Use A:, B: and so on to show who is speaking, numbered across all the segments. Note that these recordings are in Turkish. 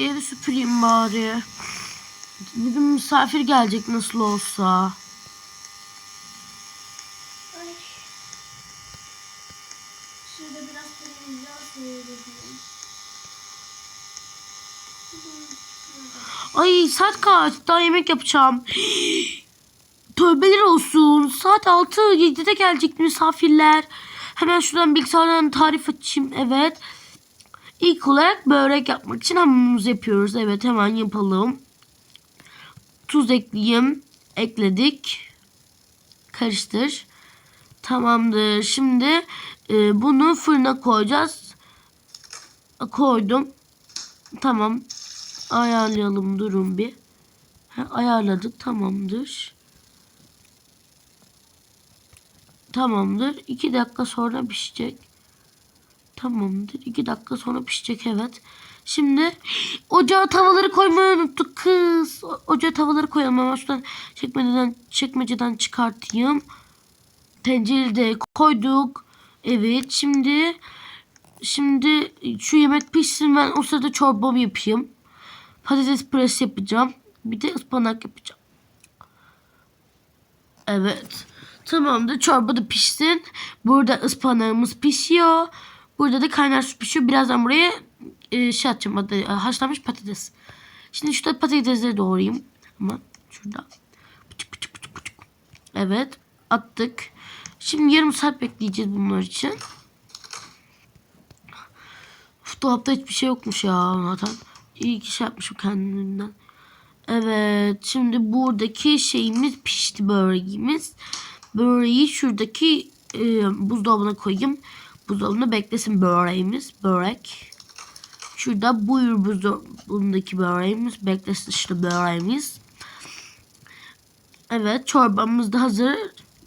A: bir evi süpüreyim bari. Bugün misafir gelecek nasıl olsa.
B: Ay. Şurada biraz televizyon seyredelim.
A: Ay saat kaç? Daha yemek yapacağım. Tövbeler olsun. Saat 6 7'de gelecek misafirler. Hemen şuradan bilgisayardan tarif açayım. Evet. İlk olarak börek yapmak için hamurumuzu yapıyoruz. Evet hemen yapalım. Tuz ekleyeyim. Ekledik. Karıştır. Tamamdır. Şimdi e, bunu fırına koyacağız. Koydum. Tamam. Ayarlayalım durun bir. Ha, ayarladık tamamdır. Tamamdır. 2 dakika sonra pişecek. Tamamdır. 2 dakika sonra pişecek evet. Şimdi ocağa tavaları koymayı unuttuk kız. Ocağa tavaları koyalım ama şuradan çekmeceden, çekmeceden çıkartayım. Tencereyi de koyduk. Evet şimdi şimdi şu yemek pişsin ben o sırada çorbamı yapayım. Patates püresi yapacağım. Bir de ıspanak yapacağım. Evet. Tamamdır. Çorba da pişsin. Burada ıspanağımız pişiyor. Burada da kaynar su pişiyor. Birazdan buraya e, şey atacağım. Adı, e, haşlanmış patates. Şimdi şurada patatesleri doğrayayım. Ama şurada. Evet. Attık. Şimdi yarım saat bekleyeceğiz bunlar için. Uf, dolapta hiçbir şey yokmuş ya zaten. İyi ki şey yapmışım kendimden. Evet şimdi buradaki şeyimiz pişti böreğimiz. Böreği şuradaki e, buzdolabına koyayım. Buzdolabında beklesin böreğimiz. Börek. Şurada buyur buzdolabındaki böreğimiz. Beklesin işte böreğimiz. Evet çorbamız da hazır.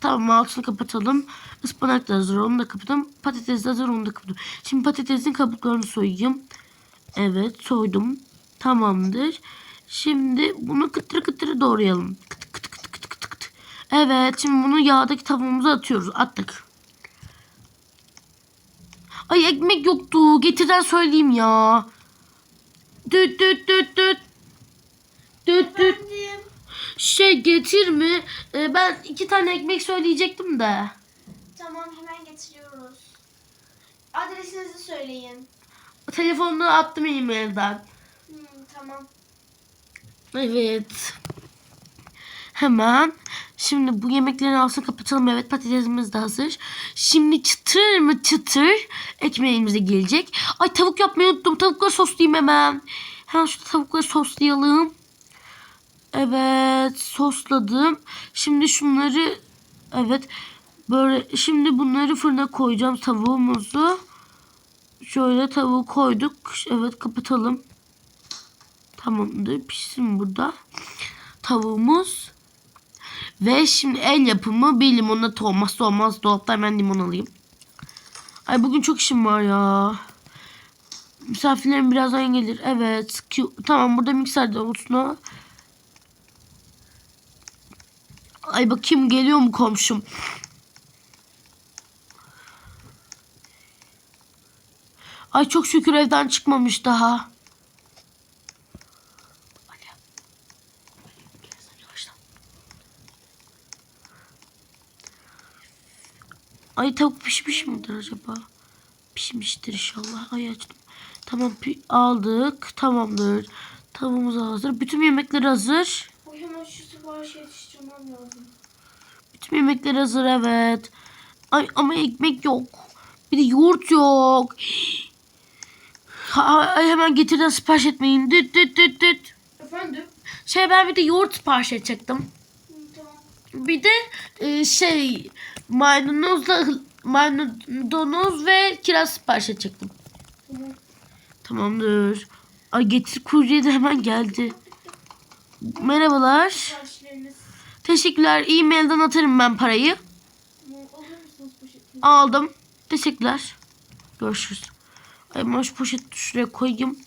A: Tamam altını kapatalım. Ispanak da hazır onu da kapatalım. Patates de hazır onu da kapatalım. Şimdi patatesin kabuklarını soyayım. Evet soydum. Tamamdır. Şimdi bunu kıtır kıtır doğrayalım. Kıtı kıtı kıtı kıtı kıtı kıtı. Evet şimdi bunu yağdaki tavamıza atıyoruz. Attık. Ay ekmek yoktu. Getirden söyleyeyim ya. Düt düt düt düt. Düt düt. Şey getir mi? Ee, ben iki tane ekmek söyleyecektim de.
B: Tamam hemen getiriyoruz. Adresinizi söyleyin.
A: Telefonunu attım e-mailden.
B: Hmm, tamam.
A: Evet. Hemen. Şimdi bu yemeklerin altını kapatalım. Evet patatesimiz de hazır. Şimdi çıtır mı çıtır ekmeğimiz de gelecek. Ay tavuk yapmayı unuttum. Tavukları soslayayım hemen. Hemen şu tavukları soslayalım. Evet sosladım. Şimdi şunları evet böyle şimdi bunları fırına koyacağım tavuğumuzu. Şöyle tavuğu koyduk. Evet kapatalım. Tamamdır. Pişsin burada. Tavuğumuz. Ve şimdi el yapımı bir limonata olmazsa olmaz. Dolapta hemen limon alayım. Ay bugün çok işim var ya. Misafirlerim birazdan gelir. Evet. Tamam burada mikser de olsun o. Ay bakayım geliyor mu komşum? Ay çok şükür evden çıkmamış daha. Hadi. Biraz yavaşla. Ay tavuk pişmiş midir acaba? Pişmiştir inşallah. Ay açtım. Tamam aldık. Tamamdır. Tavuğumuz hazır. Bütün yemekler hazır.
B: Ay hemen şu siparişi yetiştirmem lazım.
A: Bütün yemekler hazır evet. Ay ama ekmek yok. Bir de yoğurt yok. Ay hemen getirden sipariş etmeyin. Düt düt düt düt.
B: Efendim?
A: Şey ben bir de yoğurt sipariş edecektim.
B: Tamam.
A: Bir de e, şey maydanozla maydanoz ve kiraz sipariş edecektim.
B: Tamam.
A: Tamamdır. Ay getir kurye de hemen geldi. Merhabalar. Teşekkürler. E-mailden atarım ben parayı. Aldım. Teşekkürler. Görüşürüz. Ay ben şu poşeti şuraya koyayım.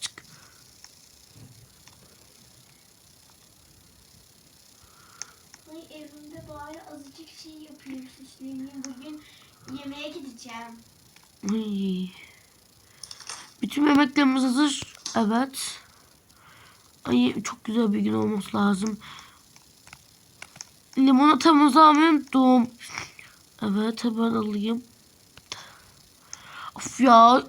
A: Çık.
B: Ay evimde bari azıcık şey yapayım süsleneyim. Bugün
A: Ay. Bütün yemeklerimiz hazır. Evet. Ay çok güzel bir gün olması lazım. Limonatamızı almayı unuttum. Evet hemen alayım. Of ya.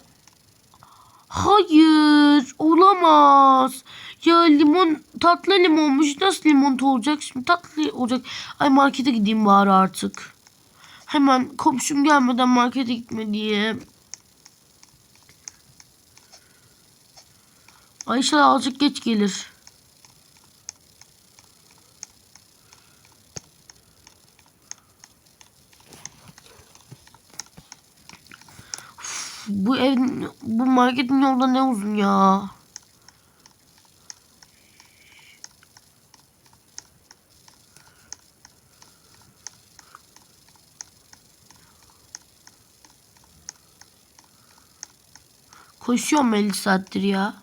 A: Hayır. Olamaz. Ya limon tatlı limonmuş. Nasıl limonata olacak? Şimdi tatlı olacak. Ay markete gideyim bari artık. Hemen komşum gelmeden markete gitmeliyim. Ay inşallah azıcık geç gelir. Uf, bu ev, bu marketin yolda ne uzun ya. Koşuyorum 50 saattir ya.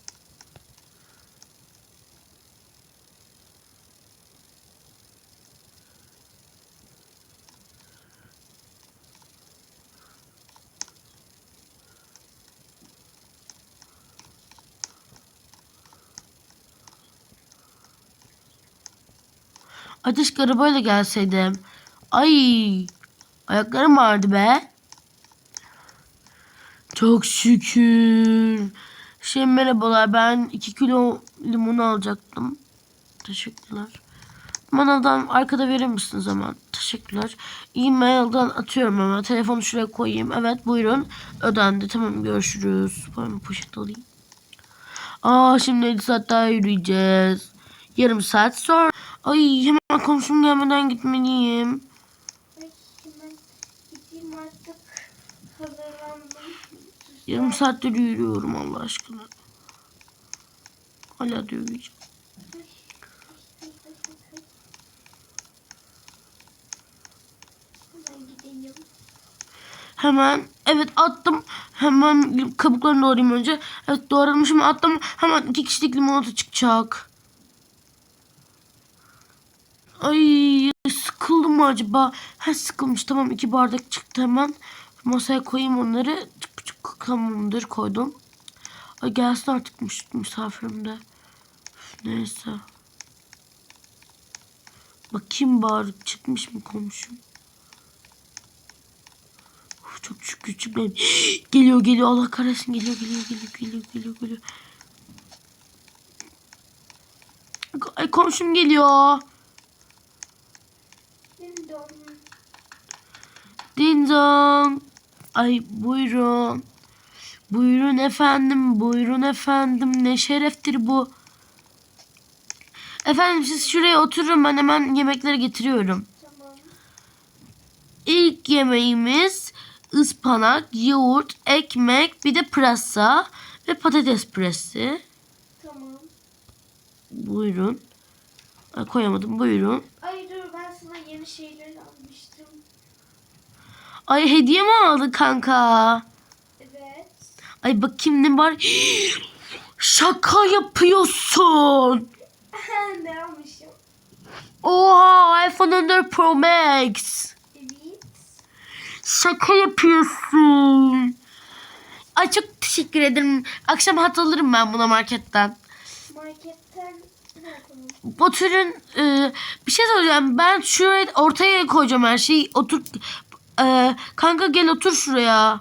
A: Ateş arabayla gelseydim. Ay. Ayaklarım ağrıdı be. Çok şükür. Şey merhabalar ben 2 kilo limon alacaktım. Teşekkürler. Manadan arkada verir misiniz hemen? Teşekkürler. E-mail'dan atıyorum hemen. Telefonu şuraya koyayım. Evet buyurun. Ödendi. Tamam görüşürüz. Ben poşet alayım. Aa şimdi 50 saat daha yürüyeceğiz. Yarım saat sonra. Ay hemen komşum gelmeden gitmeliyim.
B: Ay hemen gideyim artık. Hazırlandım.
A: Yarım saattir yürüyorum Allah aşkına. Hala
B: gideyim.
A: Hemen evet attım. Hemen kabuklarını doğrayayım önce. Evet doğramışım attım. Hemen iki kişilik limonata çıkacak. Ay sıkıldım mı acaba? Ha sıkılmış tamam iki bardak çıktı hemen. Masaya koyayım onları. Tamamdır koydum. Ay gelsin artık mis- misafirim de. Neyse. Bakayım bari çıkmış mı komşum. Uf, çok şükür çıkmadı. geliyor geliyor Allah kahretsin geliyor geliyor geliyor geliyor geliyor geliyor. Ay komşum geliyor. Ding dong. Ay buyurun. Buyurun efendim, buyurun efendim. Ne şereftir bu. Efendim siz şuraya oturun ben hemen yemekleri getiriyorum.
B: Tamam.
A: İlk yemeğimiz ıspanak, yoğurt, ekmek, bir de pırasa ve patates püresi.
B: Tamam.
A: Buyurun. Ay, koyamadım. Buyurun.
B: Ay dur ben sana yeni şeyler almıştım.
A: Ay hediye mi aldın kanka? Ay bakayım ne var? Şaka yapıyorsun.
B: ne almışım?
A: Oha iPhone 14 Pro Max.
B: Evet.
A: Şaka yapıyorsun. Ay çok teşekkür ederim. Akşam hat alırım ben buna marketten.
B: Marketten
A: türün e, bir şey söyleyeceğim. Ben şuraya ortaya koyacağım her şeyi. Otur. E, kanka gel otur şuraya.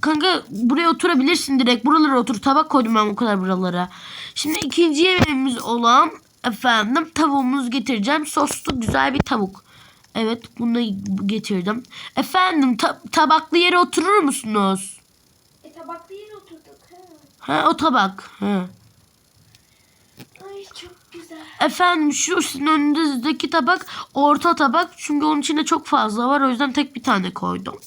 A: Kanka buraya oturabilirsin direkt. Buralara otur. Tabak koydum ben bu kadar buralara. Şimdi ikinci yemeğimiz olan efendim tavuğumuzu getireceğim. Soslu güzel bir tavuk. Evet bunu getirdim. Efendim ta- tabaklı yere oturur musunuz?
B: E tabaklı yere oturduk. Ha.
A: Ha o tabak. Ha.
B: Ay çok güzel.
A: Efendim şu sizin önünüzdeki tabak orta tabak. Çünkü onun içinde çok fazla var. O yüzden tek bir tane koydum.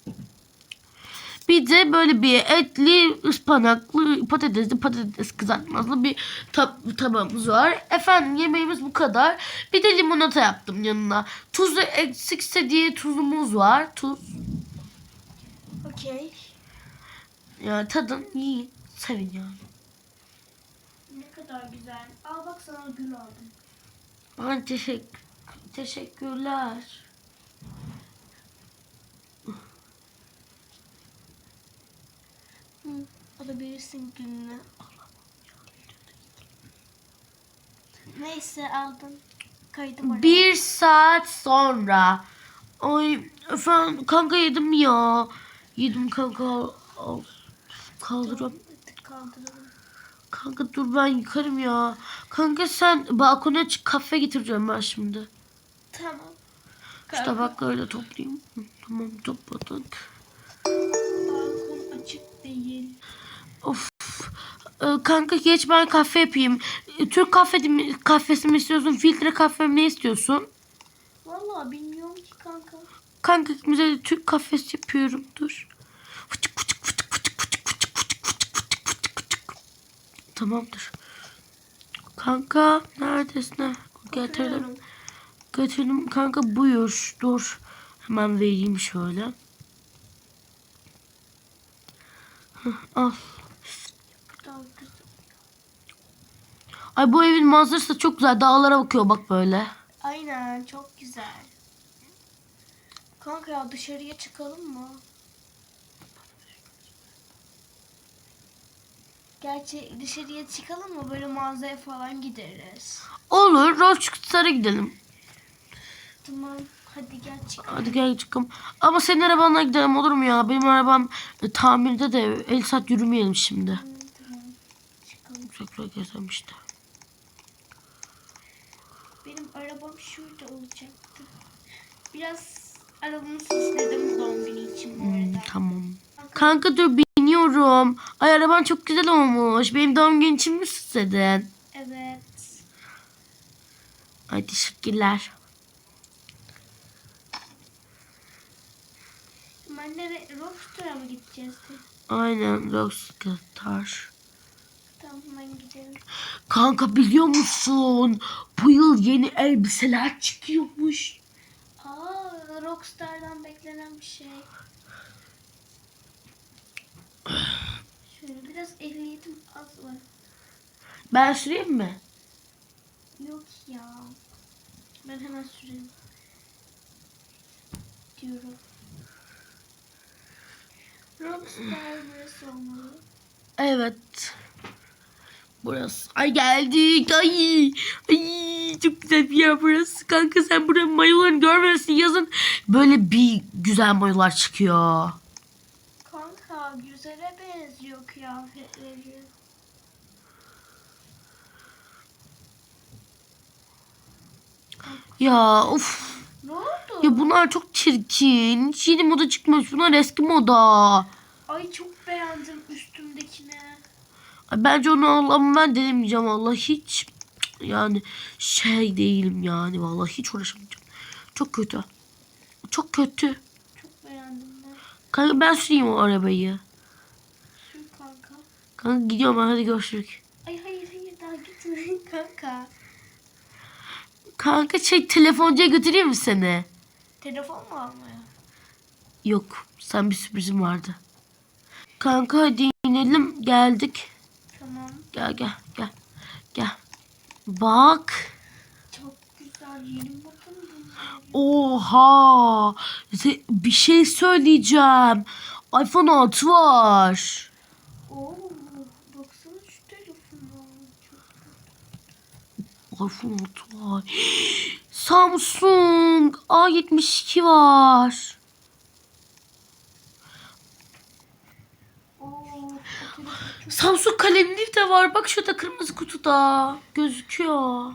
A: Bir de böyle bir etli, ıspanaklı, patatesli, patates kızartmazlı bir tab- tabağımız var. Efendim yemeğimiz bu kadar. Bir de limonata yaptım yanına. Tuzu eksikse diye tuzumuz var. Tuz.
B: Okey.
A: Yani tadın iyi. Sevin yani.
B: Ne kadar güzel. Al bak sana gül aldım.
A: Ay teşekkür, teşekkürler. Hı.
B: Alabilirsin gününü. Neyse aldım. Kaydım oraya.
A: Bir saat sonra. Ay efendim kanka yedim ya. Yedim kanka. Al,
B: kaldırıp. Kaldıralım.
A: Kanka dur ben yıkarım ya. Kanka sen balkona çık kahve getireceğim ben şimdi.
B: Tamam.
A: Şu tabakları da toplayayım. Tamam topladık.
B: Değil.
A: Of. Ee, kanka geç ben kahve yapayım. Ee, Türk kahve mi, kahvesi mi istiyorsun? Filtre kahve mi ne istiyorsun?
B: Vallahi bilmiyorum ki kanka.
A: Kanka de Türk kahvesi yapıyorum. Dur. Fıçık fıçık fıçık fıçık fıçık fıçık fıçık fıçık fıçık fıçık fıçık. Tamamdır. Kanka neredesin? Getirdim. Getirdim. Kanka buyur. Dur. Hemen vereyim şöyle. Al. Ay bu evin manzarası da çok güzel. Dağlara bakıyor bak böyle.
B: Aynen çok güzel. Kanka ya dışarıya çıkalım mı? Gerçi dışarıya çıkalım mı? Böyle mağazaya falan gideriz.
A: Olur. Roçkutlar'a gidelim.
B: Tamam. Hadi gel çıkalım.
A: Hadi gel çıkalım. Ama senin arabanla gidelim olur mu ya? Benim arabam e, tamirde de 50 saat yürümeyelim şimdi.
B: Hı, Tamam. Çıkalım.
A: Tekrar gezem işte.
B: Benim arabam şurada olacaktı. Biraz arabamı süsledim doğum günü için bu
A: Hmm,
B: arada.
A: tamam. Kanka dur biniyorum. Ay araban çok güzel olmuş. Benim doğum günüm için mi süsledin?
B: Evet.
A: Ay teşekkürler.
B: Nereye? Rockstar'a mı gideceğiz?
A: Aynen Rockstar.
B: Tamam ben gidelim.
A: Kanka biliyor musun? Bu yıl yeni elbiseler çıkıyormuş.
B: Aa, Rockstar'dan beklenen bir şey. Şöyle biraz ehliyetim az var.
A: Ben süreyim mi?
B: Yok ya. Ben hemen süreyim. Diyorum. Rockstar burası olmalı.
A: Evet. Burası. Ay geldik. Ay. Ay çok güzel bir yer burası. Kanka sen buranın mayolarını görmemesin. Yazın böyle bir güzel mayolar çıkıyor.
B: Kanka güzele benziyor kıyafetleri.
A: Ya of.
B: Ne oldu?
A: Ya bunlar çok çirkin. Hiç yeni moda çıkmış. Bunlar eski moda.
B: Ay çok beğendim üstümdekini.
A: Ay, Bence onu al ama ben denemeyeceğim valla hiç. Yani şey değilim yani vallahi hiç uğraşamayacağım. Çok kötü. Çok kötü.
B: Çok beğendim ben.
A: Kanka ben süreyim o arabayı.
B: Sür kanka.
A: Kanka gidiyorum ben hadi görüşürük.
B: Ay hayır hayır daha gitme kanka.
A: Kanka şey telefoncuya götüreyim mi seni?
B: Telefon mu almaya?
A: Yok sen bir sürprizim vardı. Kanka hadi inelim geldik.
B: Tamam.
A: Gel gel gel. Gel. Bak.
B: Çok güzel yeni bakın.
A: Oha. Bir şey söyleyeceğim. iPhone 6 var.
B: Oo, baksana şu telefona.
A: İPhone 6 var. Samsung A72 var. Samsung kalemlik de var. Bak şurada kırmızı kutuda. Gözüküyor.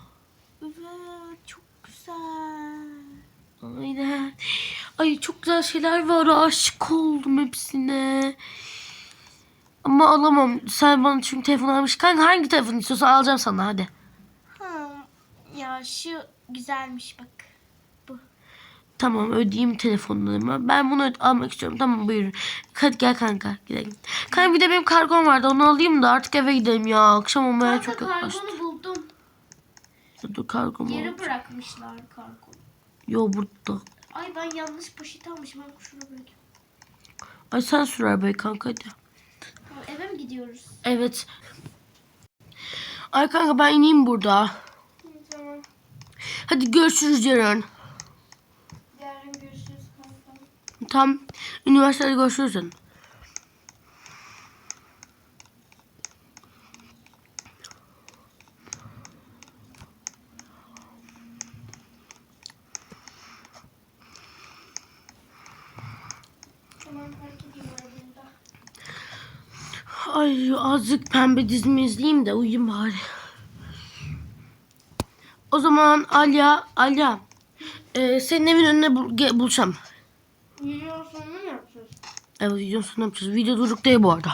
B: evet, çok güzel.
A: Aynen. Ay çok güzel şeyler var. Aşık oldum hepsine. Ama alamam. Sen bana çünkü telefon almış. Kanka hangi telefon istiyorsan alacağım sana hadi.
B: Ha, ya şu güzelmiş bak. Bu.
A: Tamam ödeyeyim telefonlarımı. Ben bunu almak istiyorum. Tamam buyurun. Hadi gel kanka gidelim. Kanka bir de benim kargom vardı. Onu alayım da artık eve gidelim ya. Akşam olmaya
B: Kanka
A: çok yaklaştı.
B: kargonu buldum.
A: Dur kargom
B: Geri
A: oldu.
B: bırakmışlar kargonu.
A: Yo burada.
B: Ay ben yanlış poşet almışım. Ben şuna bırakayım.
A: Ay sen sür arabayı kanka hadi.
B: Tamam, eve mi gidiyoruz?
A: Evet. Ay kanka ben ineyim burada. Hadi görüşürüz yarın.
B: Yarın görüşürüz.
A: Tam üniversitede görüşürsün. Ay azıcık pembe dizimi izleyeyim de uyuyayım bari. O zaman Alya, Alya. e, senin evin önüne bul- ge- buluşalım.
B: Video sonunu mu yapacağız?
A: Evet videonun sonunda yapacağız. Video durduk değil bu arada.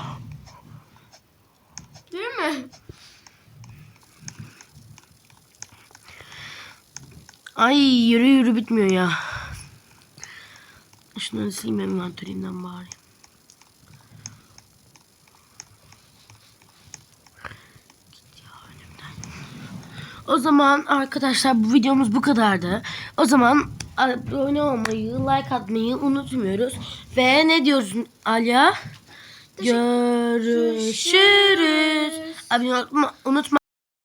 B: Değil mi?
A: Ay yürü yürü bitmiyor ya. Şunları sileyim envanterinden bari. O zaman arkadaşlar bu videomuz bu kadardı. O zaman abone olmayı, like atmayı unutmuyoruz. Ve ne diyorsun Alya? Görüşürüz. Unutma, unutma